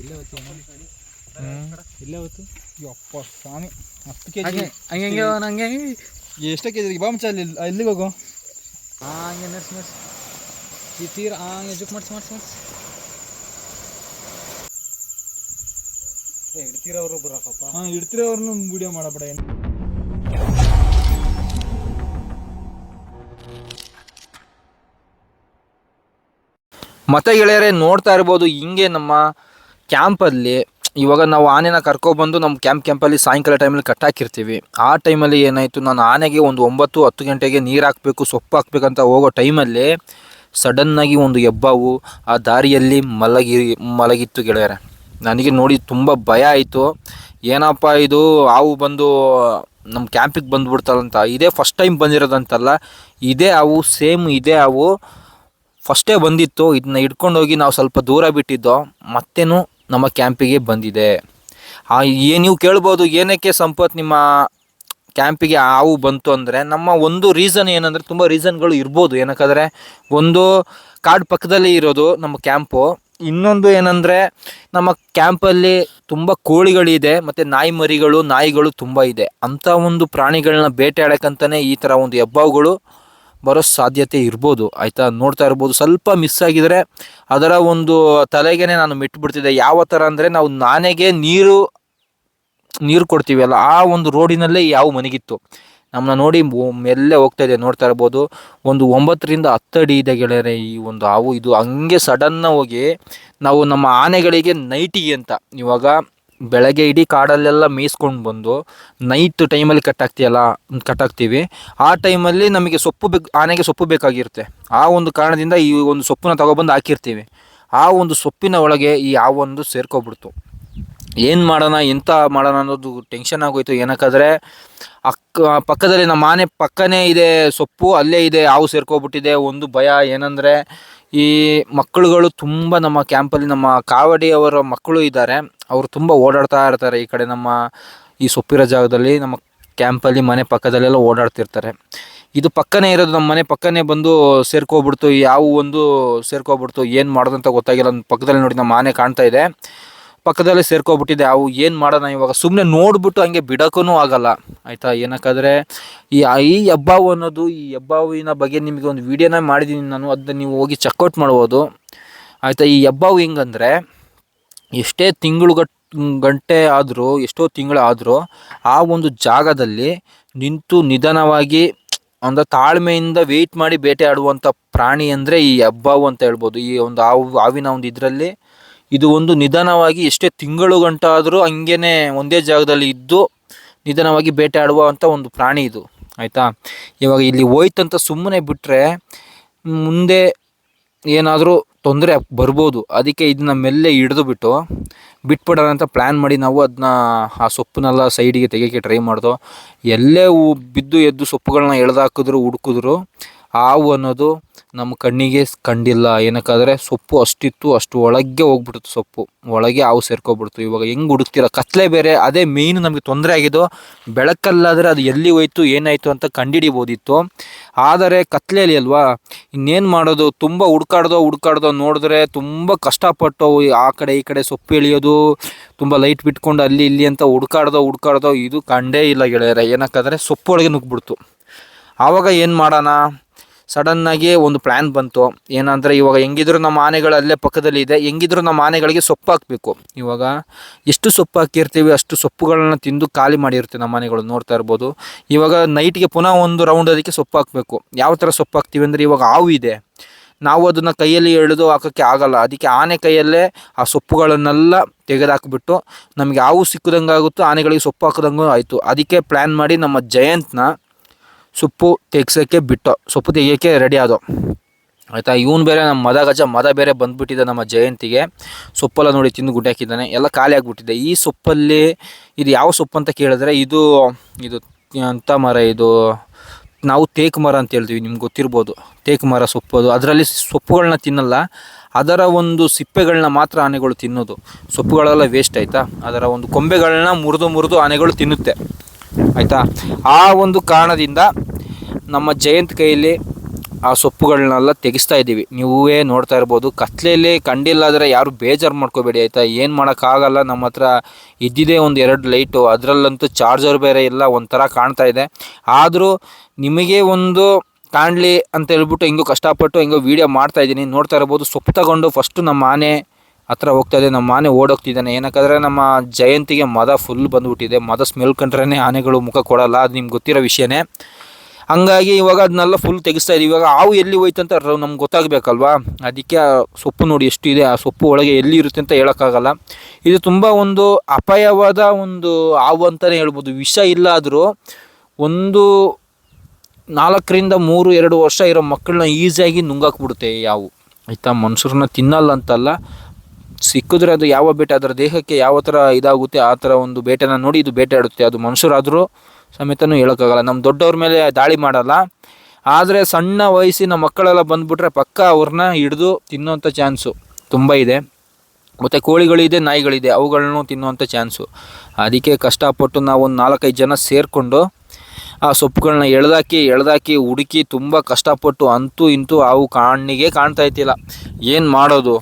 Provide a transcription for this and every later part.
ಇಲ್ಲೇ ಹೊತ್ತು ಇಲ್ಲೇ ಹೊತ್ತು ಯಪ್ಪ ಸ್ವಾಮಿ ಹತ್ತು ಕೆ ಜಿ ಹಂಗೆ ಹಂಗೆ ಎಷ್ಟೇ ಕೆ ಜಿ ಬಾ ಮಚ್ಚ ಅಲ್ಲಿ ಎಲ್ಲಿಗೆ ಹೋಗು. ಹಂಗೆ ನರ್ಸ್ ನಡ್ಸಿ. ಈ ತೀರ ಹಂಗೆ ಜುಕ್ ಮಾಡ್ಸಿ ಮಾಡ್ಸಿ ಮಾಡ್ಸಿ. ಹಿಡ್ತಿರೋರು ಬರಕಪ್ಪ. ಹಾಂ ವಿಡಿಯೋ ಮಾಡಬೇಡ ಏನು. ಮತ್ತೆ ಗೆಳೆಯರೇ ನೋಡ್ತಾ ಇರ್ಬೋದು ಹಿಂಗೆ ನಮ್ಮ ಕ್ಯಾಂಪಲ್ಲಿ ಇವಾಗ ನಾವು ಆನೆನ ಕರ್ಕೊಬಂದು ನಮ್ಮ ಕ್ಯಾಂಪ್ ಕ್ಯಾಂಪಲ್ಲಿ ಸಾಯಂಕಾಲ ಟೈಮಲ್ಲಿ ಕಟ್ಟಾಕಿರ್ತೀವಿ. ಆ ಟೈಮಲ್ಲಿ ಏನಾಯಿತು, ನಾನು ಆನೆಗೆ ಒಂದು ಒಂಬತ್ತು ಹತ್ತು ಗಂಟೆಗೆ ನೀರು ಹಾಕಬೇಕು, ಸೊಪ್ಪು ಹಾಕ್ಬೇಕಂತ ಹೋಗೋ ಟೈಮಲ್ಲಿ ಸಡನ್ನಾಗಿ ಒಂದು ಹೆಬ್ಬಾವು ಆ ದಾರಿಯಲ್ಲಿ ಮಲಗಿ, ಮಲಗಿತ್ತು ಗೆಳೆಯರೆ. ನನಗೆ ನೋಡಿ ತುಂಬ ಭಯ ಆಯಿತು. ಏನಪ್ಪ ಇದು, ಹಾವು ಬಂದು ನಮ್ಮ ಕ್ಯಾಂಪಿಗೆ ಬಂದುಬಿಡ್ತಲ್ಲಂತ ಇದೇ ಫಸ್ಟ್ ಟೈಮ್ ಬಂದಿರೋದಂತಲ್ಲ, ಇದೇ ಹಾವು ಸೇಮ್ ಇದೇ ಹಾವು. ಫಸ್ಟೇ ಬಂದಿತ್ತು. ಇದನ್ನ ಹಿಡ್ಕೊಂಡು ಹೋಗಿ ನಾವು ಸ್ವಲ್ಪ ದೂರ ಬಿಟ್ಟಿದ್ದೋ, ಮತ್ತೇನು ನಮ್ಮ ಕ್ಯಾಂಪಿಗೆ ಬಂದಿದೆ. ಆ, ಏ, ನೀವು ಕೇಳ್ಬೋದು, ಏನಕ್ಕೆ ಸಂಪತ್ ನಿಮ್ಮ ಕ್ಯಾಂಪಿಗೆ ಹಾವು ಬಂತು ಅಂದರೆ ನಮ್ಮ ಒಂದು ರೀಸನ್ ಏನಂದರೆ ತುಂಬ ರೀಸನ್ಗಳು ಇರ್ಬೋದು. ಏನಕ್ಕಾದರೆ ಒಂದು ಕಾಡು ಪಕ್ಕದಲ್ಲಿ ಇರೋದು ನಮ್ಮ ಕ್ಯಾಂಪು. ಇನ್ನೊಂದು ಏನಂದರೆ ನಮ್ಮ ಕ್ಯಾಂಪಲ್ಲಿ ತುಂಬ ಕೋಳಿಗಳಿದೆ, ಮತ್ತು ನಾಯಿ ಮರಿಗಳು, ನಾಯಿಗಳು ತುಂಬ ಇದೆ. ಅಂಥ ಒಂದು ಪ್ರಾಣಿಗಳನ್ನ ಬೇಟೆಯಾಡಕ್ಕಂತಲೇ ಈ ಥರ ಒಂದು ಹೆಬ್ಬಾವುಗಳು ಬರೋ ಸಾಧ್ಯತೆ ಇರ್ಬೋದು, ಆಯಿತಾ? ನೋಡ್ತಾ ಇರ್ಬೋದು. ಸ್ವಲ್ಪ ಮಿಸ್ ಆಗಿದರೆ ಅದರ ಒಂದು ತಲೆಗೆ ನಾನು ಮಿಟ್ಬಿಡ್ತಿದ್ದೆ. ಯಾವ ಥರ ಅಂದರೆ ನಾವು ನಾನೆಗೆ ನೀರು ನೀರು ಕೊಡ್ತೀವಲ್ಲ ಆ ಒಂದು ರೋಡಿನಲ್ಲೇ ಯಾವ ಮನೆಗಿತ್ತು. ನಮ್ಮನ್ನ ನೋಡಿ ಎಲ್ಲೇ ಹೋಗ್ತಾ ಇದೆ, ನೋಡ್ತಾ ಇರ್ಬೋದು. ಒಂದು ಒಂಬತ್ತರಿಂದ ಹತ್ತು ಅಡಿ ಇದೆ ಗೆಳೆಯರೆ ಈ ಒಂದು ಹಾವು. ಇದು ಹಂಗೆ ಸಡನ್ನಾಗಿ ಹೋಗಿ ನಾವು ನಮ್ಮ ಆನೆಗಳಿಗೆ ನೈಟಿಗೆ ಅಂತ. ಇವಾಗ ಬೆಳಗ್ಗೆ ಇಡೀ ಕಾಡಲ್ಲೆಲ್ಲ ಮೇಯಿಸ್ಕೊಂಡು ಬಂದು ನೈಟ್ ಟೈಮಲ್ಲಿ ಕಟ್ಟಾಗ್ತೀಯಲ್ಲ ಕಟ್ಟಾಗ್ತೀವಿ ಆ ಟೈಮಲ್ಲಿ ನಮಗೆ ಸೊಪ್ಪು ಬೇಕು, ಆನೆಗೆ ಸೊಪ್ಪು ಬೇಕಾಗಿರುತ್ತೆ. ಆ ಒಂದು ಕಾರಣದಿಂದ ಈ ಒಂದು ಸೊಪ್ಪನ್ನ ತಗೊಬಂದು ಹಾಕಿರ್ತೀವಿ. ಆ ಒಂದು ಸೊಪ್ಪಿನ ಒಳಗೆ ಈ ಒಂದು ಸೇರ್ಕೊಬಿಡ್ತು. ಏನು ಮಾಡೋಣ, ಎಂತ ಮಾಡೋಣ ಅನ್ನೋದು ಟೆನ್ಷನ್ ಆಗೋಯ್ತು. ಏನಕ್ಕಾದರೆ, ಅಕ್ಕ, ಪಕ್ಕದಲ್ಲಿ ನಮ್ಮ ಆನೆ ಪಕ್ಕನೇ ಇದೆ ಸೊಪ್ಪು, ಅಲ್ಲೇ ಇದೆ, ಹಾವು ಸೇರ್ಕೊಬಿಟ್ಟಿದೆ. ಒಂದು ಭಯ ಏನಂದರೆ, ಈ ಮಕ್ಕಳುಗಳು ತುಂಬ ನಮ್ಮ ಕ್ಯಾಂಪಲ್ಲಿ ನಮ್ಮ ಕಾವಡಿಯವರ ಮಕ್ಕಳು ಇದ್ದಾರೆ. ಅವರು ತುಂಬ ಓಡಾಡ್ತಾ ಇರ್ತಾರೆ ಈ ಕಡೆ ನಮ್ಮ ಈ ಸೊಪ್ಪಿರೋ ಜಾಗದಲ್ಲಿ, ನಮ್ಮ ಕ್ಯಾಂಪಲ್ಲಿ ಮನೆ ಪಕ್ಕದಲ್ಲೆಲ್ಲ ಓಡಾಡ್ತಿರ್ತಾರೆ. ಇದು ಪಕ್ಕನೇ ಇರೋದು, ನಮ್ಮ ಮನೆ ಪಕ್ಕನೇ ಬಂದು ಸೇರ್ಕೊಬಿಡ್ತು, ಯಾವ ಒಂದು ಸೇರ್ಕೊಬಿಡ್ತು, ಏನು ಮಾಡೋದಂತ ಗೊತ್ತಾಗಿಲ್ಲ. ಪಕ್ಕದಲ್ಲಿ ನೋಡಿ ನಮ್ಮ ಮನೆ ಕಾಣ್ತಾ ಇದೆ. ಪಕ್ಕದಲ್ಲೇ ಸೇರ್ಕೊಬಿಟ್ಟಿದೆ, ಅವು ಏನು ಮಾಡೋಣ ಇವಾಗ? ಸುಮ್ಮನೆ ನೋಡ್ಬಿಟ್ಟು ಹಂಗೆ ಬಿಡೋಕ್ಕೂ ಆಗಲ್ಲ. ಆಯಿತಾ? ಏನಕ್ಕಾದರೆ ಈ ಈ ಹೆಬ್ಬಾವು ಅನ್ನೋದು, ಈ ಹೆಬ್ಬಾವಿನ ಬಗ್ಗೆ ನಿಮಗೆ ಒಂದು ವೀಡಿಯೋನ ಮಾಡಿದ್ದೀನಿ ನಾನು ಅದನ್ನ ನೀವು ಹೋಗಿ ಚೆಕ್ಔಟ್ ಮಾಡ್ಬೋದು. ಆಯಿತಾ? ಈ ಹೆಬ್ಬಾವು ಹೆಂಗಂದರೆ ಎಷ್ಟೇ ತಿಂಗಳು ಗಟ್ ಆದರೂ, ಎಷ್ಟೋ ತಿಂಗಳು ಆದರೂ ಆ ಒಂದು ಜಾಗದಲ್ಲಿ ನಿಂತು ನಿಧಾನವಾಗಿ ಒಂದು ತಾಳ್ಮೆಯಿಂದ ವೆಯ್ಟ್ ಮಾಡಿ ಬೇಟೆ ಆಡುವಂಥ ಪ್ರಾಣಿ ಅಂದರೆ ಈ ಹೆಬ್ಬಾವು ಅಂತ ಹೇಳ್ಬೋದು. ಈ ಒಂದು ಹಾವು, ಹಾವಿನ ಒಂದು ಇದರಲ್ಲಿ ಇದು ಒಂದು ನಿಧಾನವಾಗಿ ಎಷ್ಟೇ ತಿಂಗಳು ಗಂಟಾದರೂ ಹಂಗೇ ಒಂದೇ ಜಾಗದಲ್ಲಿ ಇದ್ದು ನಿಧಾನವಾಗಿ ಬೇಟೆ ಆಡುವಂಥ ಒಂದು ಪ್ರಾಣಿ ಇದು. ಆಯಿತಾ? ಇವಾಗ ಇಲ್ಲಿ ಹೋಯ್ತಂತ ಸುಮ್ಮನೆ ಬಿಟ್ಟರೆ ಮುಂದೆ ಏನಾದರೂ ತೊಂದರೆ ಬರ್ಬೋದು. ಅದಕ್ಕೆ ಇದನ್ನ ಮೆಲ್ಲೆ ಹಿಡಿದು ಬಿಟ್ಟು ಬಿಟ್ಬಿಡೋಣ ಅಂತ ಪ್ಲ್ಯಾನ್ ಮಾಡಿ ನಾವು ಅದನ್ನ ಆ ಸೊಪ್ಪನ್ನೆಲ್ಲ ಸೈಡಿಗೆ ತೆಗಿಯೋಕ್ಕೆ ಟ್ರೈ ಮಾಡ್ದೋ. ಎಲ್ಲೇ ಬಿದ್ದು ಎದ್ದು ಸೊಪ್ಪುಗಳನ್ನ ಎಳೆದಾಕಿದ್ರು, ಹುಡುಕಿದ್ರು ಹಾವು ಅನ್ನೋದು ನಮ್ಮ ಕಣ್ಣಿಗೆ ಕಂಡಿಲ್ಲ. ಏನಕ್ಕಾದರೆ ಸೊಪ್ಪು ಅಷ್ಟಿತ್ತು, ಅಷ್ಟು ಒಳಗೆ ಹೋಗ್ಬಿಡ್ತು ಸೊಪ್ಪು. ಒಳಗೆ ಹಾವು ಸೇರ್ಕೊಬಿಡ್ತು. ಇವಾಗ ಹೆಂಗೆ ಹುಡುಕ್ತೀರ? ಕತ್ಲೆ ಬೇರೆ, ಅದೇ ಮೇಯ್ನ್ ನಮಗೆ ತೊಂದರೆ ಆಗಿದ್ದು, ಬೆಳಕಲ್ಲಾದರೆ ಅದು ಎಲ್ಲಿ ಹೋಯ್ತು, ಏನಾಯಿತು ಅಂತ ಕಂಡಿಡಿಬೋದಿತ್ತು. ಆದರೆ ಕತ್ಲೆಯಲ್ಲಿ ಅಲ್ವಾ, ಇನ್ನೇನು ಮಾಡೋದು? ತುಂಬ ಹುಡ್ಕಾಡ್ದೋ ಹುಡ್ಕಾಡ್ದೋ ನೋಡಿದ್ರೆ ತುಂಬ ಕಷ್ಟಪಟ್ಟು ಆ ಕಡೆ ಈ ಕಡೆ ಸೊಪ್ಪು ಎಳಿಯೋದು, ತುಂಬ ಲೈಟ್ ಬಿಟ್ಕೊಂಡು ಅಲ್ಲಿ ಇಲ್ಲಿ ಅಂತ ಹುಡ್ಕಾಡ್ದೋ ಹುಡ್ಕಾಡ್ದೋ ಇದು ಕಂಡೇ ಇಲ್ಲ ಗೆಳೆಯರೆ. ಏನಕ್ಕಾದರೆ ಸೊಪ್ಪು ಒಳಗೆ ನುಗ್ಬಿಡ್ತು ಆವಾಗ ಏನು ಮಾಡೋಣ? ಸಡನ್ನಾಗಿ ಒಂದು ಪ್ಲ್ಯಾನ್ ಬಂತು. ಏನಂದರೆ ಇವಾಗ ಹೆಂಗಿದ್ರು ನಮ್ಮ ಆನೆಗಳು ಅಲ್ಲೇ ಪಕ್ಕದಲ್ಲಿ ಇದೆ. ಹೆಂಗಿದ್ರು ನಮ್ಮ ಆನೆಗಳಿಗೆ ಸೊಪ್ಪು ಹಾಕಬೇಕು. ಇವಾಗ ಎಷ್ಟು ಸೊಪ್ಪು ಹಾಕಿರ್ತೀವಿ, ಅಷ್ಟು ಸೊಪ್ಪುಗಳನ್ನ ತಿಂದು ಖಾಲಿ ಮಾಡಿರುತ್ತೆ ನಮ್ಮ ಆನೆಗಳು ನೋಡ್ತಾ ಇರ್ಬೋದು. ಇವಾಗ ನೈಟ್ಗೆ ಪುನಃ ಒಂದು ರೌಂಡ್ ಅದಕ್ಕೆ ಸೊಪ್ಪು ಹಾಕಬೇಕು. ಯಾವ ಥರ ಸೊಪ್ಪು ಹಾಕ್ತೀವಿ ಅಂದರೆ ಇವಾಗ ಹಾವು ಇದೆ. ನಾವು ಅದನ್ನು ಕೈಯಲ್ಲಿ ಎಳೆದು ಹಾಕೋಕ್ಕೆ ಆಗಲ್ಲ. ಅದಕ್ಕೆ ಆನೆ ಕೈಯಲ್ಲೇ ಆ ಸೊಪ್ಪುಗಳನ್ನೆಲ್ಲ ತೆಗೆದಾಕ್ಬಿಟ್ಟು ನಮಗೆ ಹಾವು ಸಿಕ್ಕದಂಗೆ ಆಗುತ್ತೋ ಆನೆಗಳಿಗೆ ಸೊಪ್ಪು ಹಾಕಿದಂಗೂ ಆಯಿತು. ಅದಕ್ಕೆ ಪ್ಲ್ಯಾನ್ ಮಾಡಿ ನಮ್ಮ ಜಯಂತ್ನ ಸೊಪ್ಪು ತೆಗ್ಸೋಕ್ಕೆ ಬಿಟ್ಟು, ಸೊಪ್ಪು ತೆಗಿಯೋಕ್ಕೆ ರೆಡಿ ಆದೋ ಆಯಿತಾ? ಇವನು ಬೇರೆ ನಮ್ಮ ಮದ ಗಜ, ಮದ ಬೇರೆ ಬಂದುಬಿಟ್ಟಿದೆ ನಮ್ಮ ಜಯಂತಿಗೆ. ಸೊಪ್ಪೆಲ್ಲ ನೋಡಿ ತಿಂದು ಗುಡ್ಡೆ ಹಾಕಿದ್ದಾನೆ. ಎಲ್ಲ ಖಾಲಿ ಆಗಿಬಿಟ್ಟಿದೆ. ಈ ಸೊಪ್ಪಲ್ಲಿ ಇದು ಯಾವ ಸೊಪ್ಪು ಅಂತ ಕೇಳಿದ್ರೆ, ಇದು ಇದು ಅಂತ ಮರ ಇದು? ನಾವು ತೇಕು ಮರ ಅಂತ ಹೇಳ್ತೀವಿ, ನಿಮ್ಗೆ ಗೊತ್ತಿರ್ಬೋದು. ತೇಕು ಮರ ಸೊಪ್ಪು ಅದು. ಅದರಲ್ಲಿ ಸೊಪ್ಪುಗಳನ್ನ ತಿನ್ನಲ್ಲ. ಅದರ ಒಂದು ಸಿಪ್ಪೆಗಳನ್ನ ಮಾತ್ರ ಆನೆಗಳು ತಿನ್ನೋದು. ಸೊಪ್ಪುಗಳೆಲ್ಲ ವೇಸ್ಟ್ ಆಯಿತಾ? ಅದರ ಒಂದು ಕೊಂಬೆಗಳನ್ನ ಮುರಿದು ಮುರಿದು ಆನೆಗಳು ತಿನ್ನುತ್ತೆ. ಆಯಿತಾ? ಆ ಒಂದು ಕಾರಣದಿಂದ ನಮ್ಮ ಜಯಂತ್ ಕೈಯಲ್ಲಿ ಆ ಸೊಪ್ಪುಗಳನ್ನೆಲ್ಲ ತೆಗೆಸ್ತಾ ಇದ್ದೀವಿ. ನೀವೇ ನೋಡ್ತಾ ಇರ್ಬೋದು. ಕತ್ಲೆಯಲ್ಲಿ ಕಂಡಿಲ್ಲ ಆದರೆ ಯಾರು ಬೇಜಾರು ಮಾಡ್ಕೋಬೇಡಿ, ಆಯಿತಾ? ಏನು ಮಾಡೋಕ್ಕಾಗಲ್ಲ. ನಮ್ಮ ಹತ್ರ ಇದ್ದಿದೆ ಒಂದು ಎರಡು ಲೈಟು. ಅದರಲ್ಲಂತೂ ಚಾರ್ಜರ್ ಬೇರೆ ಇಲ್ಲ, ಒಂಥರ ಕಾಣ್ತಾ ಇದೆ. ಆದರೂ ನಿಮಗೆ ಒಂದು ಕಾಣಲಿ ಅಂತ ಹೇಳ್ಬಿಟ್ಟು, ಹಿಂಗೋ ಕಷ್ಟಪಟ್ಟು ಹಿಂಗೋ ವೀಡಿಯೋ ಮಾಡ್ತಾ ಇದ್ದೀನಿ. ನೋಡ್ತಾ ಇರ್ಬೋದು. ಸೊಪ್ಪು ತಗೊಂಡು ಫಸ್ಟು ನಮ್ಮ ಆನೆ ಹತ್ರ ಹೋಗ್ತಾ ಇದೆ, ನಮ್ಮ ಆನೆ ಓಡೋಗ್ತಿದ್ದಾನೆ. ಏನಕ್ಕಾದ್ರೆ ನಮ್ಮ ಜಯಂತಿಗೆ ಮದ ಫುಲ್ ಬಂದುಬಿಟ್ಟಿದೆ. ಮದ ಸ್ಮೆಲ್ ಕಂಡ್ರೇ ಆನೆಗಳು ಮುಖ ಕೊಡಲ್ಲ, ಅದು ನಿಮ್ಗೆ ಗೊತ್ತಿರೋ ವಿಷಯನೇ. ಹಂಗಾಗಿ ಇವಾಗ ಅದನ್ನೆಲ್ಲ ಫುಲ್ ತೆಗಿಸ್ತಾ ಇದೀವಿ. ಇವಾಗ ಹಾವು ಎಲ್ಲಿ ಹೋಯ್ತು ಅಂತ ನಮ್ಗೆ ಗೊತ್ತಾಗಬೇಕಲ್ವಾ? ಅದಕ್ಕೆ ಆ ಸೊಪ್ಪು ನೋಡಿ ಎಷ್ಟು ಇದೆ, ಆ ಸೊಪ್ಪು ಒಳಗೆ ಎಲ್ಲಿ ಇರುತ್ತೆ ಅಂತ ಹೇಳೋಕ್ಕಾಗಲ್ಲ. ಇದು ತುಂಬ ಒಂದು ಅಪಾಯವಾದ ಒಂದು ಹಾವು ಅಂತಲೇ ಹೇಳ್ಬೋದು. ವಿಷ ಇಲ್ಲಾದರೂ ಒಂದು ನಾಲ್ಕರಿಂದ ಮೂರು, ಎರಡು ವರ್ಷ ಇರೋ ಮಕ್ಕಳನ್ನ ಈಸಿಯಾಗಿ ನುಂಗಾಕ್ಬಿಡುತ್ತೆ ಯಾವು ಆಯಿತಾ, ಮನುಷ್ಯರನ್ನ ತಿನ್ನಲ್ಲ ಅಂತಲ್ಲ ಸಿಕ್ಕಿದ್ರೆ ಅದು ಯಾವ ಬೇಟೆ, ಅದರ ದೇಹಕ್ಕೆ ಯಾವ ಥರ ಇದಾಗುತ್ತೆ, ಆ ಥರ ಒಂದು ಬೇಟೆನ ನೋಡಿ ಇದು ಬೇಟೆ ಆಡುತ್ತೆ ಅದು ಮನುಷ್ಯರಾದರೂ ಸಮೇತನೂ ಹೇಳೋಕ್ಕಾಗಲ್ಲ. ನಮ್ಮ ದೊಡ್ಡವ್ರ ಮೇಲೆ ದಾಳಿ ಮಾಡಲ್ಲ. ಆದರೆ ಸಣ್ಣ ವಯಸ್ಸಿನ ಮಕ್ಕಳೆಲ್ಲ ಬಂದುಬಿಟ್ರೆ ಪಕ್ಕ ಅವ್ರನ್ನ ಹಿಡಿದು ತಿನ್ನುವಂಥ ಚಾನ್ಸು ತುಂಬ ಇದೆ. ಮತ್ತು ಕೋಳಿಗಳಿದೆ, ನಾಯಿಗಳಿದೆ ಅವುಗಳನ್ನು ತಿನ್ನುವಂಥ ಚಾನ್ಸು. ಅದಕ್ಕೆ ಕಷ್ಟಪಟ್ಟು ನಾವು ಒಂದು ನಾಲ್ಕೈದು ಜನ ಸೇರಿಕೊಂಡು ಆ ಸೊಪ್ಪುಗಳನ್ನ ಎಳ್ದಾಕಿ ಎಳ್ದಾಕಿ, ಹುಡುಕಿ ತುಂಬ ಕಷ್ಟಪಟ್ಟು ಅಂತೂ ಇಂತೂ ಅವು ಕಣ್ಣಿಗೆ ಕಾಣ್ತಾ ಇದ್ದಿಲ್ಲ. ಏನು ಮಾಡೋದು?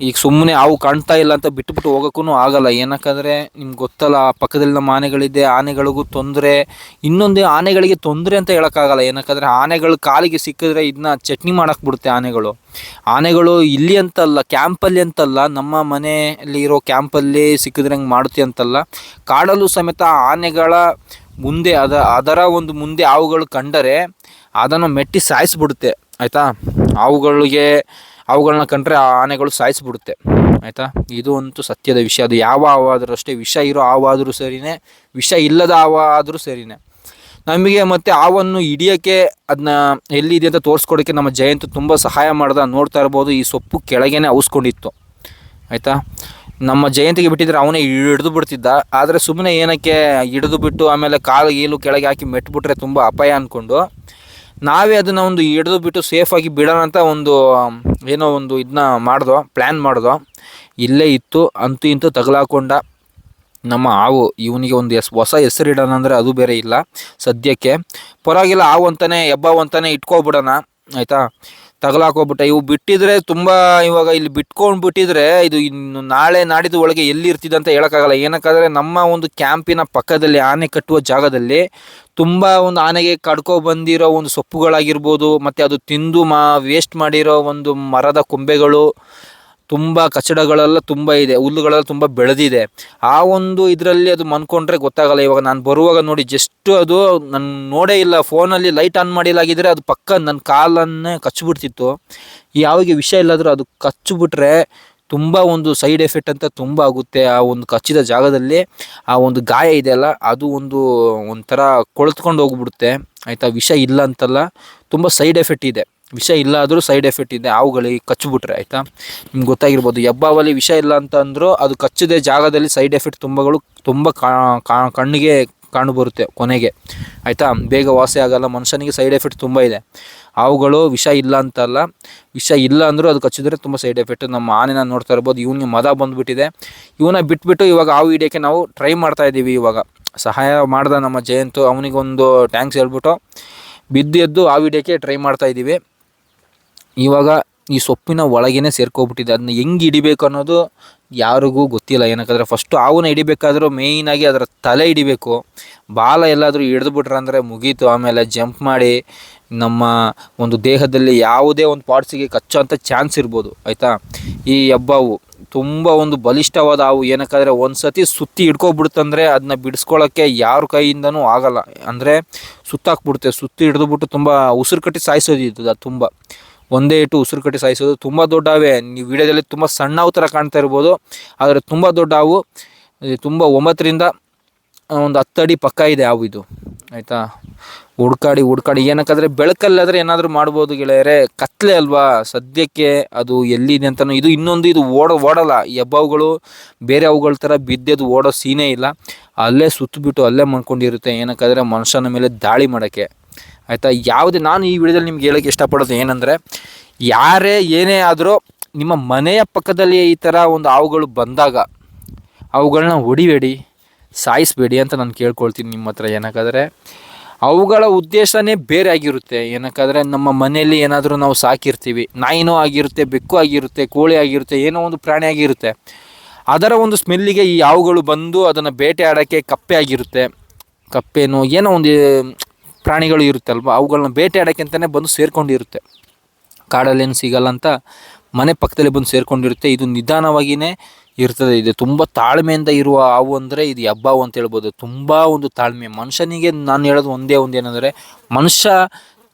ಈಗ ಸುಮ್ಮನೆ ಹಾವು ಕಾಣ್ತಾ ಇಲ್ಲ ಅಂತ ಬಿಟ್ಟುಬಿಟ್ಟು ಹೋಗೋಕ್ಕೂ ಆಗಲ್ಲ. ಏನಕ್ಕಂದರೆ ನಿಮ್ಗೆ ಗೊತ್ತಲ್ಲ ಪಕ್ಕದಲ್ಲಿ ನಮ್ಮ ಆನೆಗಳಿದೆ, ಆನೆಗಳಿಗೂ ತೊಂದರೆ. ಇನ್ನೊಂದು ಆನೆಗಳಿಗೆ ತೊಂದರೆ ಅಂತ ಹೇಳೋಕ್ಕಾಗಲ್ಲ. ಏನಕ್ಕಂದರೆ ಆನೆಗಳು ಕಾಲಿಗೆ ಸಿಕ್ಕಿದ್ರೆ ಇದನ್ನ ಚಟ್ನಿ ಮಾಡೋಕ್ಕೆ ಬಿಡುತ್ತೆ ಆನೆಗಳು. ಆನೆಗಳು ಇಲ್ಲಿ ಅಂತಲ್ಲ, ಕ್ಯಾಂಪಲ್ಲಿ ಅಂತಲ್ಲ, ನಮ್ಮ ಮನೆಯಲ್ಲಿ ಇರೋ ಕ್ಯಾಂಪಲ್ಲಿ ಸಿಕ್ಕಿದ್ರೆ ಹಂಗೆ ಮಾಡುತ್ತೆ ಅಂತಲ್ಲ. ಕಾಡಲ್ಲೂ ಸಮೇತ ಆನೆಗಳ ಮುಂದೆ, ಅದ, ಅದರ ಒಂದು ಮುಂದೆ ಹಾವುಗಳು ಕಂಡರೆ ಅದನ್ನು ಮೆಟ್ಟಿ ಸಾಯಿಸ್ಬಿಡುತ್ತೆ. ಆಯಿತಾ? ಹಾವುಗಳಿಗೆ ಅವುಗಳನ್ನ ಕಂಡ್ರೆ ಆ ಆನೆಗಳು ಸಾಯಿಸ್ಬಿಡುತ್ತೆ. ಆಯಿತಾ? ಇದು ಅಂತೂ ಸತ್ಯದ ವಿಷಯ. ಅದು ಯಾವ ಹಾವು ಆದರೂ ಅಷ್ಟೇ, ವಿಷ ಇರೋ ಹಾವು ಸರಿಯೇ ವಿಷ ಇಲ್ಲದ ಹಾವು ಆದರೂ ಸರಿನೇ. ನಮಗೆ ಮತ್ತೆ ಹಾವನ್ನು ಹಿಡಿಯೋಕ್ಕೆ ಅದನ್ನ ಎಲ್ಲಿದೆ ಅಂತ ತೋರಿಸ್ಕೊಡೋಕ್ಕೆ ನಮ್ಮ ಜಯಂತ್ ತುಂಬ ಸಹಾಯ ಮಾಡ್ದ, ನೋಡ್ತಾ ಇರ್ಬೋದು, ಈ ಸೊಪ್ಪು ಕೆಳಗೇನೆ ಔಸ್ಕೊಂಡಿತ್ತು ಆಯಿತಾ? ನಮ್ಮ ಜಯಂತಿಗೆ ಬಿಟ್ಟಿದ್ರೆ ಅವನೇ ಹಿಡಿದು ಬಿಡ್ತಿದ್ದ. ಆದರೆ ಸುಮ್ಮನೆ ಏನಕ್ಕೆ ಹಿಡಿದು ಬಿಟ್ಟು ಆಮೇಲೆ ಕಾಲು ಗೀಲು ಕೆಳಗೆ ಹಾಕಿ ಮೆಟ್ಬಿಟ್ರೆ ತುಂಬ ಅಪಾಯ ಅಂದ್ಕೊಂಡು ನಾವೇ ಅದನ್ನು ಒಂದು ಹಿಡಿದು ಬಿಟ್ಟು ಸೇಫಾಗಿ ಬಿಡೋಣ ಅಂತ ಒಂದು ಏನೋ ಒಂದು ಇದನ್ನ ಮಾಡ್ದೋ ಪ್ಲ್ಯಾನ್ ಮಾಡ್ದೋ ಇಲ್ಲೇ ಇತ್ತು, ಅಂತೂ ಇಂತೂ ತಗಲಾಕೊಂಡ ನಮ್ಮ ಹಾವು ಇವನಿಗೆ ಒಂದು ಎಸ್, ಹೊಸ ಹೆಸರಿಡೋಣ ಅಂದರೆ ಅದು ಬೇರೆ ಇಲ್ಲ. ಸದ್ಯಕ್ಕೆ ಪರವಾಗಿಲ್ಲ ಹಾವು ಅಂತಾನೆ, ಹೆಬ್ಬಾವು ಅಂತಾನೆ ಇಟ್ಕೊಬಿಡೋಣ. ಆಯಿತಾ? ತಗಲಾಕೋಗ್ಬಿಟ್ಟ ಇವು ಬಿಟ್ಟಿದ್ರೆ ತುಂಬ ಇವಾಗ ಇಲ್ಲಿ ಬಿಟ್ಕೊಂಡು ಬಿಟ್ಟಿದ್ರೆ ಇದು ಇನ್ನು ನಾಳೆ ನಾಡಿದ್ದು ಒಳಗೆ ಎಲ್ಲಿ ಇರ್ತಿದೆ ಅಂತ ಹೇಳೋಕ್ಕಾಗಲ್ಲ. ಏನಕ್ಕಾದರೆ ನಮ್ಮ ಒಂದು ಕ್ಯಾಂಪಿನ ಪಕ್ಕದಲ್ಲಿ, ಆನೆ ಕಟ್ಟುವ ಜಾಗದಲ್ಲಿ ತುಂಬ ಒಂದು ಆನೆಗೆ ಕಡ್ಕೊ ಬಂದಿರೋ ಒಂದು ಸೊಪ್ಪುಗಳಾಗಿರ್ಬೋದು, ಮತ್ತು ಅದು ತಿಂದು ಮಾ ವೇಸ್ಟ್ ಮಾಡಿರೋ ಒಂದು ಮರದ ಕೊಂಬೆಗಳು, ತುಂಬ ಕಚಡಗಳೆಲ್ಲ ತುಂಬ ಇದೆ, ಹುಲ್ಲುಗಳೆಲ್ಲ ತುಂಬ ಬೆಳೆದಿದೆ. ಆ ಒಂದು ಇದರಲ್ಲಿ ಅದು ಮನ್ಕೊಂಡ್ರೆ ಗೊತ್ತಾಗಲ್ಲ, ಇವಾಗ ನಾನು ಬರುವಾಗ ನೋಡಿ ಜಸ್ಟ್ ಅದು ನಾನು ನೋಡೇ ಇಲ್ಲ, ಫೋನಲ್ಲಿ ಲೈಟ್ ಆನ್ ಮಾಡಿಲ್ಲಾಗಿದ್ದರೆ ಅದು ಪಕ್ಕ ನನ್ನ ಕಾಲನ್ನೇ ಕಚ್ಚಿಬಿಡ್ತಿತ್ತು ಯಾವಾಗ ವಿಷಯ ಇಲ್ಲಾದರೂ ಅದು ಕಚ್ಚಿಬಿಟ್ರೆ ತುಂಬ ಒಂದು ಸೈಡ್ ಎಫೆಕ್ಟ್ ಅಂತ ತುಂಬ ಆಗುತ್ತೆ ಆ ಒಂದು ಕಚ್ಚಿದ ಜಾಗದಲ್ಲಿ. ಆ ಒಂದು ಗಾಯ ಇದೆಯಲ್ಲ ಅದು ಒಂದು ಒಂಥರ ಕೊಳ್ತ್ಕೊಂಡು ಹೋಗ್ಬಿಡುತ್ತೆ. ಆಯಿತಾ? ವಿಷ ಇಲ್ಲ ಅಂತಲ್ಲ, ತುಂಬ ಸೈಡ್ ಎಫೆಕ್ಟ್ ಇದೆ. ವಿಷ ಇಲ್ಲ ಆದರೂ ಸೈಡ್ ಎಫೆಕ್ಟ್ ಇದೆ. ಹಾವುಗಳಿಗೆ ಕಚ್ಚಿಬಿಟ್ರೆ, ಆಯಿತಾ? ನಿಮ್ಗೆ ಗೊತ್ತಾಗಿರ್ಬೋದು. ಹೆಬ್ಬಾವಲ್ಲಿ ವಿಷ ಇಲ್ಲ ಅಂತ ಅಂದರೂ ಅದು ಕಚ್ಚದೆ ಜಾಗದಲ್ಲಿ ಸೈಡ್ ಎಫೆಕ್ಟ್ ತುಂಬಗಳು ತುಂಬ ಕಣ್ಣಿಗೆ ಕಾಣು ಬರುತ್ತೆ ಕೊನೆಗೆ. ಆಯಿತಾ? ಬೇಗ ವಾಸಿ ಆಗಲ್ಲ. ಮನುಷ್ಯನಿಗೆ ಸೈಡ್ ಎಫೆಕ್ಟ್ ತುಂಬ ಇದೆ. ಹಾವುಗಳು ವಿಷ ಇಲ್ಲ ಅಂತಲ್ಲ. ವಿಷ ಇಲ್ಲ ಅಂದರೂ ಅದು ಕಚ್ಚಿದ್ರೆ ತುಂಬ ಸೈಡ್ ಎಫೆಕ್ಟ್ ನಮ್ಮ ಆನೆನ ನೋಡ್ತಾ ಇರ್ಬೋದು, ಇವನಿಗೆ ಮದ ಬಂದುಬಿಟ್ಟಿದೆ. ಇವನ ಬಿಟ್ಬಿಟ್ಟು ಇವಾಗ ಹಾವು ಹಿಡಿಯೋಕ್ಕೆ ನಾವು ಟ್ರೈ ಮಾಡ್ತಾ ಇದ್ದೀವಿ ಇವಾಗ. ಸಹಾಯ ಮಾಡ್ದ ನಮ್ಮ ಜಯಂತು ಅವನಿಗೊಂದು ಟ್ಯಾಂಕ್ಸ್ ಹೇಳ್ಬಿಟ್ಟು ಬಿದ್ದು ಎದ್ದು ಹಾವು ಹಿಡಿಯೋಕ್ಕೆ ಟ್ರೈ ಮಾಡ್ತಾ ಇದ್ದೀವಿ. ಇವಾಗ ಈ ಸೊಪ್ಪಿನ ಒಳಗೇನೆ ಸೇರ್ಕೊಬಿಟ್ಟಿದೆ. ಅದನ್ನ ಹೆಂಗೆ ಹಿಡಿಬೇಕು ಅನ್ನೋದು ಯಾರಿಗೂ ಗೊತ್ತಿಲ್ಲ. ಏನಕ್ಕಂದರೆ ಫಸ್ಟು ಹಾವನ್ನ ಹಿಡಿಬೇಕಾದ್ರೂ ಮೇಯ್ನಾಗಿ ಅದರ ತಲೆ ಹಿಡಿಬೇಕು. ಬಾಲ ಎಲ್ಲಾದರೂ ಹಿಡಿದ್ಬಿಟ್ರೆ ಅಂದರೆ ಮುಗೀತು. ಆಮೇಲೆ ಜಂಪ್ ಮಾಡಿ ನಮ್ಮ ಒಂದು ದೇಹದಲ್ಲಿ ಯಾವುದೇ ಒಂದು ಪಾರ್ಟ್ಸಿಗೆ ಕಚ್ಚೋಂಥ ಚಾನ್ಸ್ ಇರ್ಬೋದು. ಆಯಿತಾ? ಈ ಹಬ್ಬವು ತುಂಬ ಒಂದು ಬಲಿಷ್ಠವಾದ ಹಾವು. ಏನಕ್ಕಾದರೆ ಒಂದು ಸತಿ ಸುತ್ತಿ ಹಿಡ್ಕೊಬಿಡ್ತಂದ್ರೆ ಅದನ್ನ ಬಿಡಿಸ್ಕೊಳ್ಳೋಕ್ಕೆ ಯಾರ ಕೈಯಿಂದನೂ ಆಗಲ್ಲ. ಅಂದರೆ ಸುತ್ತಾಕ್ಬಿಡುತ್ತೆ. ಸುತ್ತಿ ಹಿಡಿದುಬಿಟ್ಟು ತುಂಬ ಉಸಿರು ಕಟ್ಟಿ ಸಾಯಿಸೋದಿತ್ತು ಅದು ತುಂಬ. ಒಂದೇ ಇಟ್ಟು ಉಸಿರು ಕಟ್ಟಿ ಸಾಯಿಸೋದು ತುಂಬ ದೊಡ್ಡ ಹಾವೇ. ನೀವು ವಿಡಿಯೋದಲ್ಲಿ ತುಂಬ ಸಣ್ಣ ಹಾವು ಥರ ಕಾಣ್ತಾ ಇರ್ಬೋದು. ಆದರೆ ತುಂಬ ದೊಡ್ಡ ಹಾವು. ತುಂಬ ಒಂಬತ್ತರಿಂದ ಒಂದು ಹತ್ತಡಿ ಪಕ್ಕ ಇದೆ ಹಾವು ಇದು. ಆಯಿತಾ? ಹುಡ್ಕಾಡಿ ಹುಡ್ಕಾಡಿ. ಏನಕ್ಕಂದರೆ ಬೆಳಕಲ್ಲಾದರೆ ಏನಾದರೂ ಮಾಡ್ಬೋದು ಗೆಳೆಯರೆ. ಕತ್ಲೆ ಅಲ್ವಾ? ಸದ್ಯಕ್ಕೆ ಅದು ಎಲ್ಲಿದೆ ಅಂತಲೂ ಇದು ಇನ್ನೊಂದು ಇದು ಓಡ, ಓಡಲ್ಲ. ಹೆಬ್ಬಾವುಗಳು ಬೇರೆ ಅವುಗಳ ಥರ ಬಿದ್ದೆದು ಓಡೋ ಸೀನೇ ಇಲ್ಲ. ಅಲ್ಲೇ ಸುತ್ತಬಿಟ್ಟು ಅಲ್ಲೇ ಮಾಡ್ಕೊಂಡಿರುತ್ತೆ ಏನಕ್ಕಾದ್ರೆ ಮನುಷ್ಯನ ಮೇಲೆ ದಾಳಿ ಮಾಡೋಕ್ಕೆ. ಆಯಿತಾ? ಯಾವುದೇ ನಾನು ಈ ವಿಡಿಯೋದಲ್ಲಿ ನಿಮ್ಗೆ ಹೇಳೋಕ್ಕೆ ಇಷ್ಟಪಡೋದು ಏನಂದರೆ, ಯಾರೇ ಏನೇ ಆದರೂ ನಿಮ್ಮ ಮನೆಯ ಪಕ್ಕದಲ್ಲಿ ಈ ಥರ ಒಂದು ಹಾವುಗಳು ಬಂದಾಗ ಅವುಗಳನ್ನ ಹೊಡಿಬೇಡಿ, ಸಾಯಿಸಬೇಡಿ ಅಂತ ನಾನು ಕೇಳ್ಕೊಳ್ತೀನಿ ನಿಮ್ಮ ಹತ್ರ. ಏನಕ್ಕಾದರೆ, ಅವುಗಳ ಉದ್ದೇಶನೇ ಬೇರೆ ಆಗಿರುತ್ತೆ. ಏನಕ್ಕಾದ್ರೆ, ನಮ್ಮ ಮನೆಯಲ್ಲಿ ಏನಾದರೂ ನಾವು ಸಾಕಿರ್ತೀವಿ. ನಾಯಿನೋ ಆಗಿರುತ್ತೆ, ಬೆಕ್ಕು ಆಗಿರುತ್ತೆ, ಕೋಳಿ ಆಗಿರುತ್ತೆ, ಏನೋ ಒಂದು ಪ್ರಾಣಿ ಆಗಿರುತ್ತೆ. ಅದರ ಒಂದು ಸ್ಮೆಲ್ಲಿಗೆ ಈ ಹಾವುಗಳು ಬಂದು ಅದನ್ನು ಬೇಟೆ ಆಡೋಕ್ಕೆ ಕಪ್ಪೆ ಆಗಿರುತ್ತೆ. ಕಪ್ಪೆನೋ ಏನೋ ಒಂದು ಪ್ರಾಣಿಗಳು ಇರುತ್ತೆ ಅಲ್ವಾ ಅವುಗಳನ್ನ ಬೇಟೆ ಆಡೋಕ್ಕೆ ಅಂತಲೇ ಬಂದು ಸೇರ್ಕೊಂಡಿರುತ್ತೆ. ಕಾಡಲ್ಲೇನು ಸಿಗಲ್ಲ ಅಂತ ಮನೆ ಪಕ್ಕದಲ್ಲಿ ಬಂದು ಸೇರ್ಕೊಂಡಿರುತ್ತೆ. ಇದು ನಿಧಾನವಾಗಿಯೇ ಇರ್ತದೆ. ಇದು ತುಂಬ ತಾಳ್ಮೆಯಿಂದ ಇರುವ ಹಾವು ಅಂದರೆ ಇದು ಹಬ್ಬಾವು ಅಂತ ಹೇಳ್ಬೋದು. ತುಂಬ ಒಂದು ತಾಳ್ಮೆ. ಮನುಷ್ಯನಿಗೆ ನಾನು ಹೇಳೋದು ಒಂದೇ ಒಂದು ಏನಂದರೆ, ಮನುಷ್ಯ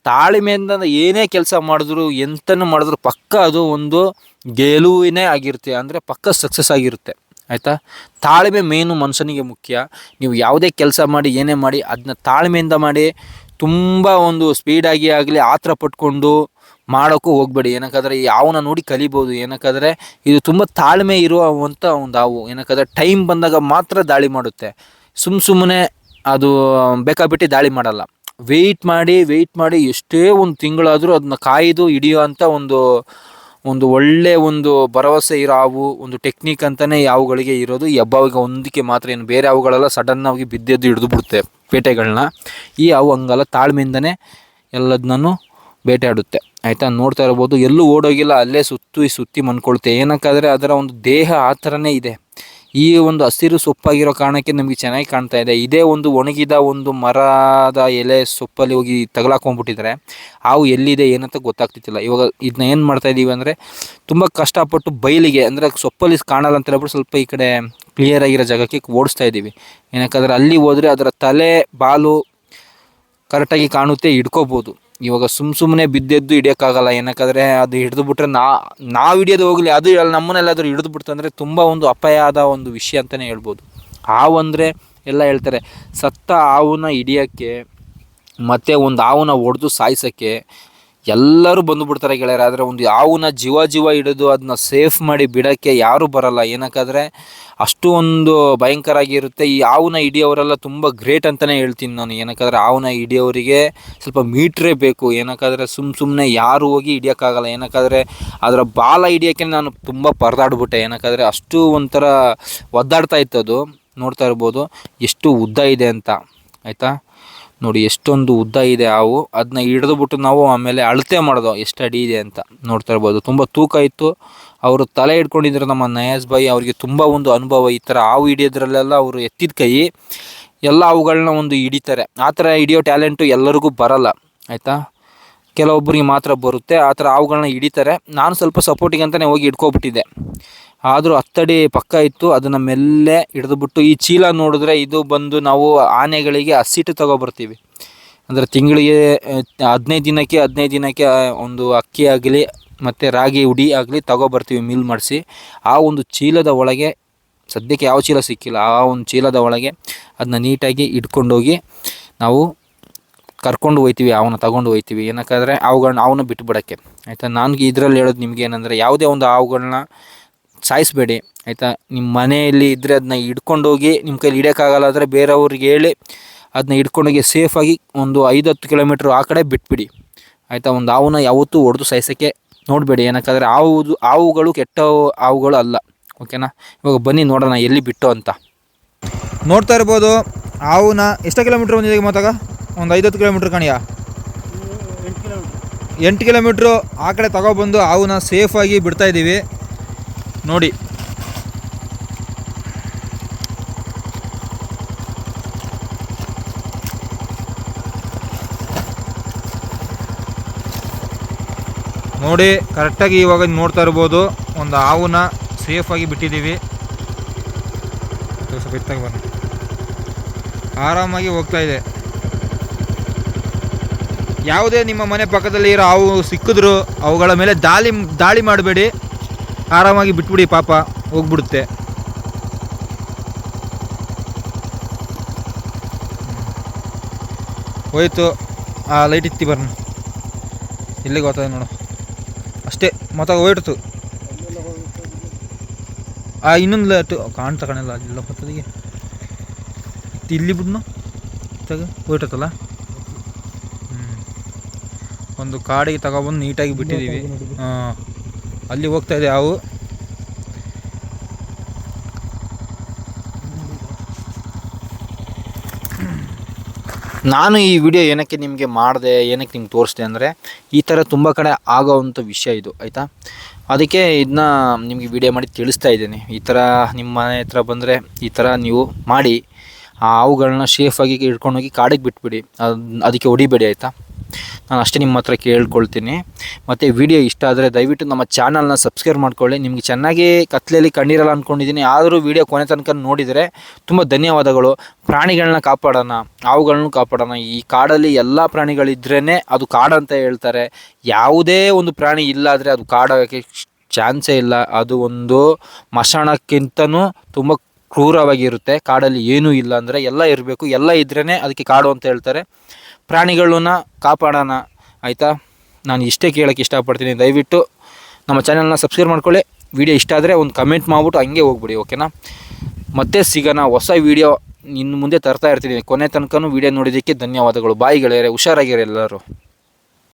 ತಾಳ್ಮೆಯಿಂದ ಏನೇ ಕೆಲಸ ಮಾಡಿದ್ರು ಎಂತನೂ ಮಾಡಿದ್ರು ಪಕ್ಕ ಅದು ಒಂದು ಗೆಲುವಿನೇ ಆಗಿರುತ್ತೆ. ಅಂದರೆ ಪಕ್ಕ ಸಕ್ಸಸ್ ಆಗಿರುತ್ತೆ. ಆಯಿತಾ? ತಾಳ್ಮೆ ಮೇನು ಮನುಷ್ಯನಿಗೆ ಮುಖ್ಯ. ನೀವು ಯಾವುದೇ ಕೆಲಸ ಮಾಡಿ, ಏನೇ ಮಾಡಿ ಅದನ್ನ ತಾಳ್ಮೆಯಿಂದ ಮಾಡಿ, ತುಂಬ ಒಂದು ಸ್ಪೀಡಾಗಿ ಆಗಲಿ, ಆತ್ರ ಪಟ್ಕೊಂಡು ಮಾಡೋಕ್ಕೂ ಹೋಗ್ಬೇಡಿ. ಏನಕ್ಕಾದ್ರೆ ಯಾವನ್ನ ನೋಡಿ ಕಲಿಬೋದು. ಏನಕ್ಕಾದರೆ, ಇದು ತುಂಬ ತಾಳ್ಮೆ ಇರುವಂಥ ಒಂದು ಹಾವು. ಏನಕ್ಕಾದ್ರೆ ಟೈಮ್ ಬಂದಾಗ ಮಾತ್ರ ದಾಳಿ ಮಾಡುತ್ತೆ. ಸುಮ್ಮ ಸುಮ್ಮನೆ ಅದು ಬೇಕಾಬಿಟ್ಟು ದಾಳಿ ಮಾಡಲ್ಲ. ವೆಯ್ಟ್ ಮಾಡಿ ವೆಯ್ಟ್ ಮಾಡಿ, ಎಷ್ಟೇ ಒಂದು ತಿಂಗಳಾದರೂ ಅದನ್ನ ಕಾಯ್ದು ಹಿಡಿಯೋ ಅಂಥ ಒಂದು ಒಂದು ಒಳ್ಳೆ ಒಂದು ಭರವಸೆ ಇರೋ ಹಾವು, ಒಂದು ಟೆಕ್ನಿಕ್ ಅಂತಲೇ ಈ ಹಾವುಗಳಿಗೆ ಇರೋದು. ಈ ಹಬ್ಬವಿಗೆ ಒಂದಕ್ಕೆ ಮಾತ್ರ ಏನು, ಬೇರೆ ಹಾವುಗಳೆಲ್ಲ ಸಡನ್ನಾಗಿ ಬಿದ್ದೆದ್ದು ಹಿಡಿದು ಬಿಡುತ್ತೆ ಪೇಟೆಗಳನ್ನ. ಈ ಹಾವು ಹಂಗಲ್ಲ, ತಾಳ್ಮೆಯಿಂದನೇ ಎಲ್ಲದನ್ನೂ ಬೇಟೆಯಾಡುತ್ತೆ ಆಯಿತಾ? ನೋಡ್ತಾ ಇರ್ಬೋದು. ಎಲ್ಲೂ ಓಡೋಗಿಲ್ಲ, ಅಲ್ಲೇ ಸುತ್ತಿ ಸುತ್ತಿ ಮನ್ಕೊಳುತ್ತೆ. ಏನಕ್ಕಾದರೆ ಅದರ ಒಂದು ದೇಹ ಆ ಥರನೇ ಇದೆ. ಈ ಒಂದು ಹಸಿರು ಸೊಪ್ಪಾಗಿರೋ ಕಾರಣಕ್ಕೆ ನಮಗೆ ಚೆನ್ನಾಗಿ ಕಾಣ್ತಾ ಇದೆ. ಇದೇ ಒಂದು ಒಣಗಿದ ಒಂದು ಮರದ ಎಲೆ ಸೊಪ್ಪಲ್ಲಿ ಹೋಗಿ ತಗಲಾಕೊಂಡ್ಬಿಟ್ಟಿದ್ರೆ ಹಾವು ಎಲ್ಲಿದೆ ಏನಂತ ಗೊತ್ತಾಗ್ತಿತ್ತಿಲ್ಲ. ಇವಾಗ ಇದನ್ನ ಏನು ಮಾಡ್ತಾ ಇದ್ದೀವಿ ಅಂದರೆ ತುಂಬ ಕಷ್ಟಪಟ್ಟು ಬಯಲಿಗೆ ಅಂದರೆ ಸೊಪ್ಪಲ್ಲಿ ಕಾಣಲ್ಲ ಅಂತ ಹೇಳ್ಬಿಟ್ಟು ಸ್ವಲ್ಪ ಈ ಕಡೆ ಕ್ಲಿಯರ್ ಆಗಿರೋ ಜಾಗಕ್ಕೆ ಓಡಿಸ್ತಾ ಇದ್ದೀವಿ ಏನಕ್ಕಾದ್ರೆ ಅಲ್ಲಿ ಹೋದರೆ ಅದರ ತಲೆ, ಬಾಲು ಕರೆಕ್ಟಾಗಿ ಕಾಣುತ್ತೆ, ಹಿಡ್ಕೋಬೋದು. ಇವಾಗ ಸುಮ್ಮ ಸುಮ್ಮನೆ ಬಿದ್ದೆದ್ದು ಹಿಡಿಯೋಕ್ಕಾಗಲ್ಲ. ಏನಕ್ಕಾದ್ರೆ ಅದು ಹಿಡಿದು ಬಿಟ್ರೆ ನಾ, ನಾವು ಹಿಡಿಯೋದು ಹೋಗಲಿ, ಅದು ಅಲ್ಲಿ ನಮ್ಮನ್ನೆಲ್ಲಾದರೂ ಹಿಡಿದು ಬಿಡ್ತಂದರೆ ತುಂಬ ಒಂದು ಅಪಾಯ ಆದ ಒಂದು ವಿಷಯ ಅಂತಲೇ ಹೇಳ್ಬೋದು. ಹಾವು ಅಂದರೆ ಎಲ್ಲ ಹೇಳ್ತಾರೆ, ಸತ್ತ ಹಾವನ್ನ ಹಿಡಿಯೋಕ್ಕೆ ಮತ್ತು ಒಂದು ಹಾವನ್ನ ಹೊಡೆದು ಸಾಯಿಸೋಕ್ಕೆ ಎಲ್ಲರೂ ಬಂದು ಬಿಡ್ತಾರೆ ಗೆಳೆಯರೆ. ಆದರೆ ಒಂದು ಹಾವುನ ಜೀವ ಜೀವ ಹಿಡಿದು ಅದನ್ನ ಸೇಫ್ ಮಾಡಿ ಬಿಡೋಕ್ಕೆ ಯಾರೂ ಬರಲ್ಲ. ಏನಕ್ಕಾದರೆ ಅಷ್ಟು ಒಂದು ಭಯಂಕರ ಆಗಿರುತ್ತೆ. ಈ ಹಾವುನ ಹಿಡಿಯೋರೆಲ್ಲ ತುಂಬ ಗ್ರೇಟ್ ಅಂತಲೇ ಹೇಳ್ತೀನಿ ನಾನು. ಏನಕ್ಕಾದ್ರೆ ಹಾವುನ ಹಿಡಿಯೋರಿಗೆ ಸ್ವಲ್ಪ ಮೀಟ್ರೇ ಬೇಕು. ಏನಕ್ಕಾದರೆ ಸುಮ್ಮ ಸುಮ್ಮನೆ ಯಾರು ಹೋಗಿ ಹಿಡಿಯೋಕ್ಕಾಗಲ್ಲ. ಏನಕ್ಕಾದರೆ ಅದರ ಬಾಲ ಹಿಡಿಯೋಕ್ಕೆ ನಾನು ತುಂಬ ಪರದಾಡ್ಬಿಟ್ಟೆ. ಏನಕ್ಕಾದರೆ ಅಷ್ಟು ಒಂಥರ ಒದ್ದಾಡ್ತಾ ಇತ್ತು ಅದು ನೋಡ್ತಾ ಇರ್ಬೋದು. ಎಷ್ಟು ಉದ್ದ ಇದೆ ಅಂತ. ಆಯಿತಾ? ನೋಡಿ, ಎಷ್ಟೊಂದು ಉದ್ದ ಇದೆ ಹಾವು. ಅದನ್ನ ಹಿಡಿದುಬಿಟ್ಟು ನಾವು ಆಮೇಲೆ ಅಳತೆ ಮಾಡೋದು, ಎಷ್ಟು ಅಡಿ ಇದೆ ಅಂತ ನೋಡ್ತಾ ಇರ್ಬೋದು. ತುಂಬ ತೂಕ ಇತ್ತು. ಅವರು ತಲೆ ಹಿಡ್ಕೊಂಡಿದ್ರು ನಮ್ಮ ನಯಾಸ್ ಬಾಯಿ, ಅವರಿಗೆ ತುಂಬ ಒಂದು ಅನುಭವ. ಈ ಥರ ಹಾವು ಹಿಡಿಯೋದ್ರಲ್ಲೆಲ್ಲ ಅವರು ಎತ್ತಿದ ಕೈ, ಎಲ್ಲ ಹಾವುಗಳನ್ನ ಒಂದು ಹಿಡಿತಾರೆ. ಆ ಥರ ಹಿಡಿಯೋ ಟ್ಯಾಲೆಂಟು ಎಲ್ಲರಿಗೂ ಬರಲ್ಲ, ಆಯಿತಾ? ಕೆಲವೊಬ್ಬರಿಗೆ ಮಾತ್ರ ಬರುತ್ತೆ. ಆ ಥರ ಹಾವುಗಳನ್ನ ಹಿಡಿತಾರೆ. ನಾನು ಸ್ವಲ್ಪ ಸಪೋರ್ಟಿಗೆ ಅಂತಲೇ ಹೋಗಿ ಹಿಡ್ಕೊಬಿಟ್ಟಿದ್ದೆ. ಆದರೂ ಹತ್ತಡಿ ಪಕ್ಕ ಇತ್ತು, ಅದನ್ನು ಮೆಲ್ಲೆ ಹಿಡಿದುಬಿಟ್ಟು ಈ ಚೀಲ ನೋಡಿದ್ರೆ ಇದು ಬಂದು ನಾವು ಆನೆಗಳಿಗೆ ಹಸಿಟ್ಟು ತಗೊಬರ್ತೀವಿ. ಅಂದರೆ ತಿಂಗಳಿಗೆ ಹದಿನೈದು ದಿನಕ್ಕೆ ಹದಿನೈದು ದಿನಕ್ಕೆ ಒಂದು ಅಕ್ಕಿ ಆಗಲಿ, ಮತ್ತು ರಾಗಿ ಉಡಿ ಆಗಲಿ ತಗೊಬರ್ತೀವಿ ಮಿಲ್ ಮಾಡಿಸಿ. ಆ ಒಂದು ಚೀಲದ ಒಳಗೆ, ಸದ್ಯಕ್ಕೆ ಯಾವ ಚೀಲ ಸಿಕ್ಕಿಲ್ಲ, ಆ ಒಂದು ಚೀಲದ ಒಳಗೆ ಅದನ್ನ ನೀಟಾಗಿ ಇಟ್ಕೊಂಡೋಗಿ ನಾವು ಕರ್ಕೊಂಡು ಹೋಯ್ತೀವಿ, ಅವನ್ನ ತಗೊಂಡು ಹೋಯ್ತೀವಿ. ಏನಕ್ಕಾದ್ರೆ ಅವುಗಳನ್ನ ಅವನ್ನ ಬಿಟ್ಬಿಡೋಕ್ಕೆ. ಆಯಿತಾ? ನಾನು ಇದರಲ್ಲಿ ಹೇಳೋದು ನಿಮಗೆ ಏನಂದರೆ, ಯಾವುದೇ ಒಂದು ಹಾವುಗಳನ್ನ ಸಾಯಿಸಬೇಡಿ, ಆಯಿತಾ? ನಿಮ್ಮ ಮನೆಯಲ್ಲಿ ಇದ್ದರೆ ಅದನ್ನ ಹಿಡ್ಕೊಂಡೋಗಿ ನಿಮ್ಮ ಕೈಲಿ ಹಿಡಿಯೋಕ್ಕಾಗಲ್ಲ ಆದರೆ ಬೇರೆಯವ್ರಿಗೆ ಹೇಳಿ ಅದನ್ನ ಹಿಡ್ಕೊಂಡೋಗಿ ಸೇಫಾಗಿ ಒಂದು ಐದು ಹತ್ತು ಕಿಲೋಮೀಟ್ರ್ ಆ ಕಡೆ ಬಿಟ್ಬಿಡಿ. ಆಯಿತಾ? ಒಂದು ಹಾವನ್ನ ಯಾವತ್ತೂ ಹೊಡೆದು ಸಾಯಿಸೋಕ್ಕೆ ನೋಡಬೇಡಿ. ಏನಕ್ಕಾದರೆ ಹಾವು ಹಾವುಗಳು ಕೆಟ್ಟ ಹಾವುಗಳು ಅಲ್ಲ. ಓಕೆನಾ? ಇವಾಗ ಬನ್ನಿ ನೋಡೋಣ ಎಲ್ಲಿ ಬಿಟ್ಟು ಅಂತ. ನೋಡ್ತಾ ಇರ್ಬೋದು ಹಾವುನ ಎಷ್ಟು ಕಿಲೋಮೀಟ್ರ್ ಬಂದಿದೆ ಮಾತಾಗ? ಒಂದು ಐದತ್ತು ಕಿಲೋಮೀಟ್ರ್ ಕಣಿಯ? ಎಂಟು ಕಿಲೋಮೀಟ್ರು ಆ ಕಡೆ ತಗೊಬಂದು ಹಾವುನ ಸೇಫಾಗಿ ಬಿಡ್ತಾ ಇದ್ದೀವಿ. ನೋಡಿ. ನೋಡಿ ಕರೆಕ್ಟಾಗಿ ಇವಾಗ ನೋಡ್ತಾ ಇರ್ಬೋದು. ಒಂದು ಹಾವನ್ನ ಸೇಫಾಗಿ ಬಿಟ್ಟಿದ್ದೀವಿ. ಸ್ವಲ್ಪ ಎತ್ತಾಗಿ ಬನ್ನಿ. ಆರಾಮಾಗಿ ಹೋಗ್ತಾ ಇದೆ. ಯಾವುದೇ ನಿಮ್ಮ ಮನೆ ಪಕ್ಕದಲ್ಲಿ ಇರೋ ಹಾವು ಸಿಕ್ಕಿದ್ರು ಅವುಗಳ ಮೇಲೆ ದಾಳಿ ದಾಳಿ ಮಾಡಬೇಡಿ. ಆರಾಮಾಗಿ ಬಿಟ್ಬಿಡಿ ಪಾಪ ಹೋಗ್ಬಿಡುತ್ತೆ. ಹೋಯ್ತು ಆ ಲೈಟ್ ಇತ್ತಿ ಬರ್ನ. ಇಲ್ಲಿಗೆ ಹೋಗ್ತದೆ ನೋಡು. ಅಷ್ಟೇ ಮತ್ತೆ ಹೋಯ್ತು ಆ ಇನ್ನೊಂದು ಲೈಟು ಕಾಣ್ತ ಕಾಣಲ್ಲ ಅಲ್ಲಿಲ್ಲ ಬರ್ತದಿಗೆ ಇಲ್ಲಿ ಬಿಡ್ನು? ತಗ ಹೋಯ್ತಲ್ಲ ಹ್ಞೂ ಒಂದು ಕಾಡಿಗೆ ತಗೊಬಂದು ನೀಟಾಗಿ ಬಿಟ್ಟಿದ್ದೀವಿ ಹಾಂ. ಅಲ್ಲಿ ಹೋಗ್ತಾ ಇದೆ ಹಾವು. ನಾನು ಈ ವಿಡಿಯೋ ಏನಕ್ಕೆ ನಿಮಗೆ ಮಾಡಿದೆ, ಏನಕ್ಕೆ ನಿಮ್ಗೆ ತೋರಿಸ್ದೆ ಅಂದರೆ, ಈ ಥರ ತುಂಬ ಕಡೆ ಆಗೋವಂಥ ವಿಷಯ ಇದು, ಆಯಿತಾ? ಅದಕ್ಕೆ ಇದನ್ನ ನಿಮಗೆ ವಿಡಿಯೋ ಮಾಡಿ ತಿಳಿಸ್ತಾ ಇದ್ದೀನಿ. ಈ ಥರ ನಿಮ್ಮ ಮನೆ ಹತ್ರ ಬಂದರೆ ಈ ಥರ ನೀವು ಮಾಡಿ, ಆ ಹಾವುಗಳನ್ನ ಸೇಫಾಗಿ ಇಟ್ಕೊಂಡೋಗಿ ಕಾಡಿಗೆ ಬಿಟ್ಬಿಡಿ. ಅದು, ಅದಕ್ಕೆ ಹೊಡಿಬೇಡಿ, ಆಯಿತಾ? ನಾನು ಅಷ್ಟೇ ನಿಮ್ಮ ಹತ್ರ ಕೇಳ್ಕೊಳ್ತೀನಿ. ಮತ್ತು ವಿಡಿಯೋ ಇಷ್ಟ ಆದರೆ ದಯವಿಟ್ಟು ನಮ್ಮ ಚಾನಲ್ನ ಸಬ್ಸ್ಕ್ರೈಬ್ ಮಾಡ್ಕೊಳ್ಳಿ. ನಿಮಗೆ ಚೆನ್ನಾಗಿ ಕತ್ಲೆಯಲ್ಲಿ ಕಣ್ಣೀರಲ್ಲ ಅಂದ್ಕೊಂಡಿದ್ದೀನಿ ಆದರೂ ವಿಡಿಯೋ ಕೊನೆ ತನಕ ನೋಡಿದರೆ ತುಂಬ ಧನ್ಯವಾದಗಳು. ಪ್ರಾಣಿಗಳನ್ನ ಕಾಪಾಡೋಣ ಅವುಗಳನ್ನು ಕಾಪಾಡೋಣ. ಈ ಕಾಡಲ್ಲಿ ಎಲ್ಲ ಪ್ರಾಣಿಗಳಿದ್ರೇ ಅದು ಕಾಡು ಅಂತ ಹೇಳ್ತಾರೆ. ಯಾವುದೇ ಒಂದು ಪ್ರಾಣಿ ಇಲ್ಲಾದರೆ ಅದು ಕಾಡೋಕ್ಕೆ ಚಾನ್ಸೇ ಇಲ್ಲ. ಅದು ಒಂದು ಮಶಾಣಕ್ಕಿಂತನೂ ತುಂಬ ಕ್ರೂರವಾಗಿರುತ್ತೆ. ಕಾಡಲ್ಲಿ ಏನೂ ಇಲ್ಲ ಅಂದರೆ ಎಲ್ಲ ಇರಬೇಕು. ಎಲ್ಲ ಇದ್ರೇ ಅದಕ್ಕೆ ಕಾಡು ಅಂತ ಹೇಳ್ತಾರೆ. ಪ್ರಾಣಿಗಳನ್ನ ಕಾಪಾಡೋಣ. ಆಯಿತಾ? ನಾನು ಇಷ್ಟೇ ಕೇಳೋಕ್ಕೆ ಇಷ್ಟಪಡ್ತೀನಿ. ದಯವಿಟ್ಟು ನಮ್ಮ ಚಾನಲ್ನ ಸಬ್ಸ್ಕ್ರೈಬ್ ಮಾಡ್ಕೊಳ್ಳಿ. ವಿಡಿಯೋ ಇಷ್ಟ ಆದರೆ ಒಂದು ಕಮೆಂಟ್ ಮಾಡ್ಬಿಟ್ಟು ಹಂಗೆ ಹೋಗ್ಬಿಡಿ ಓಕೆನಾ ಮತ್ತೆ ಸಿಗೋಣ ಹೊಸ ವಿಡಿಯೋ ಇನ್ನು ಮುಂದೆ ತರ್ತಾ ಇರ್ತೀನಿ. ಕೊನೆ ತನಕನೂ ವಿಡಿಯೋ ನೋಡಿದ್ದಕ್ಕೆ ಧನ್ಯವಾದಗಳು. ಬಾಯಿಗಳೇ ಹುಷಾರಾಗಿರೋ ಎಲ್ಲರೂ.